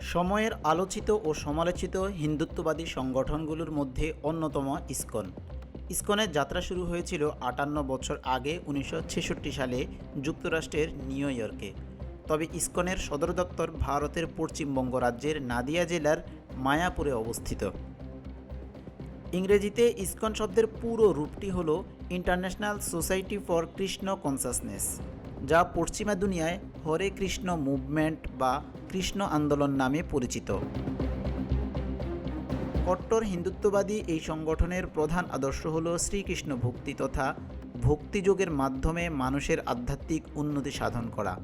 সময়ের আলোচিত ও সমালোচিত হিন্দুত্ববাদী সংগঠনগুলোর মধ্যে অন্যতম ইসকন। ইসকনের যাত্রা শুরু হয়েছিল আটান্ন বছর আগে উনিশশো ছেষট্টি সালে যুক্তরাষ্ট্রের নিউ ইয়র্কে। তবে ইসকনের সদর দপ্তর ভারতের পশ্চিমবঙ্গ রাজ্যের নাদিয়া জেলার মায়াপুরে অবস্থিত। ইংরেজিতে ইসকন শব্দের পুরো রূপটি হল international society for Krishna consciousness, যা পশ্চিমা দুনিয়ায় হরে কৃষ্ণ মুভমেন্ট বা কৃষ্ণ আন্দোলন নামে পরিচিত। কট্টর হিন্দুত্ববাদী এই সংগঠনের প্রধান আদর্শ হল শ্রীকৃষ্ণ ভক্তি তথা ভক্তিযোগের মাধ্যমে মানুষের আধ্যাত্মিক উন্নতি সাধন করা।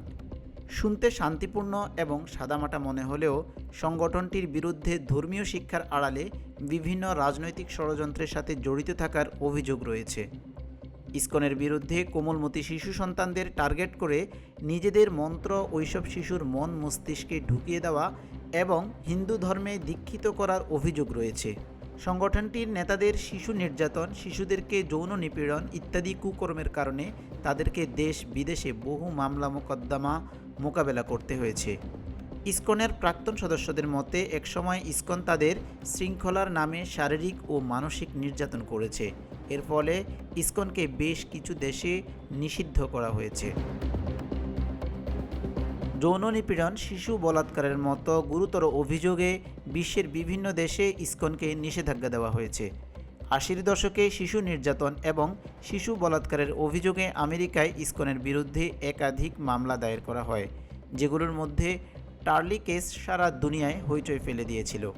শুনতে শান্তিপূর্ণ এবং সাদামাটা মনে হলেও সংগঠনটির বিরুদ্ধে ধর্মীয় শিক্ষার আড়ালে বিভিন্ন রাজনৈতিক ষড়যন্ত্রের সাথে জড়িত থাকার অভিযোগ রয়েছে। ইসকনের বিরুদ্ধে কোমলমতি শিশু সন্তানদের টার্গেট করে নিজেদের মন্ত্র ওইসব শিশুর মন মস্তিষ্কে ঢুকিয়ে দেওয়া এবং হিন্দু ধর্মে দীক্ষিত করার অভিযোগ রয়েছে। সংগঠনটির নেতাদের শিশু নির্যাতন, শিশুদেরকে যৌন নিপীড়ন ইত্যাদি কুকর্মের কারণে তাদেরকে দেশ বিদেশে বহু মামলা মোকদ্দমা মোকাবেলা করতে হয়েছে। ইসকনের প্রাক্তন সদস্যদের মতে, একসময় ইসকন তাদের শৃঙ্খলার নামে শারীরিক ও মানসিক নির্যাতন করেছে। এর ফলে ইসকনকে বেশ কিছু দেশে নিষিদ্ধ করা হয়েছে। যৌন নিপীড়ন, শিশু বলাৎকারের মতো গুরুতর অভিযোগে বিশ্বের বিভিন্ন দেশে ইসকনকে নিষেধাজ্ঞা দেওয়া হয়েছে। আশির দশকে শিশু নির্যাতন এবং শিশু বলাৎকারের অভিযোগে আমেরিকায় ইসকনের বিরুদ্ধে একাধিক মামলা দায়ের করা হয়, যেগুলোর মধ্যে টার্লি কেস সারা দুনিয়ায় হইচই ফেলে দিয়েছিল।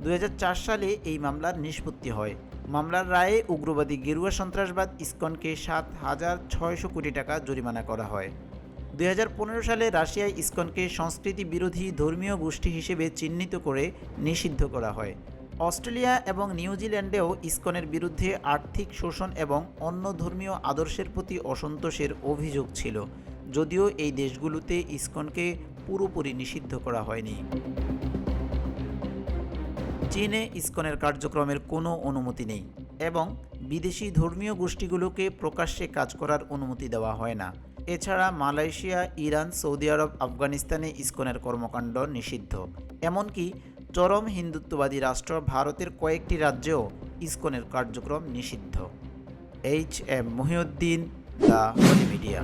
দু হাজার চার সালে এই মামলার নিষ্পত্তি হয়। মামলার রায়ে উগ্রবাদী গেরুয়া সন্ত্রাসবাদ ইসকনকে সাত হাজার ছয়শো কোটি টাকা জরিমানা করা হয়। দু হাজার পনেরো সালে রাশিয়ায় ইসকনকে সংস্কৃতি বিরোধী ধর্মীয় গোষ্ঠী হিসেবে চিহ্নিত করে নিষিদ্ধ করা হয়। অস্ট্রেলিয়া এবং নিউজিল্যান্ডেও ইসকনের বিরুদ্ধে আর্থিক শোষণ এবং অন্য ধর্মীয় আদর্শের প্রতি অসন্তোষের অভিযোগ ছিল, যদিও এই দেশগুলোতে ইসকনকে পুরোপুরি নিষিদ্ধ করা হয়নি। চীনে ইসকনের কার্যক্রমের কোনো অনুমতি নেই এবং বিদেশি ধর্মীয় গোষ্ঠীগুলোকে প্রকাশ্যে কাজ করার অনুমতি দেওয়া হয় না। এছাড়া মালয়েশিয়া, ইরান, সৌদি আরব, আফগানিস্তানে ইসকনের কর্মকাণ্ড নিষিদ্ধ। এমনকি চরম হিন্দুত্ববাদী রাষ্ট্র ভারতের কয়েকটি রাজ্যেও ইসকনের কার্যক্রম নিষিদ্ধ। H M Mohiuddin, the media.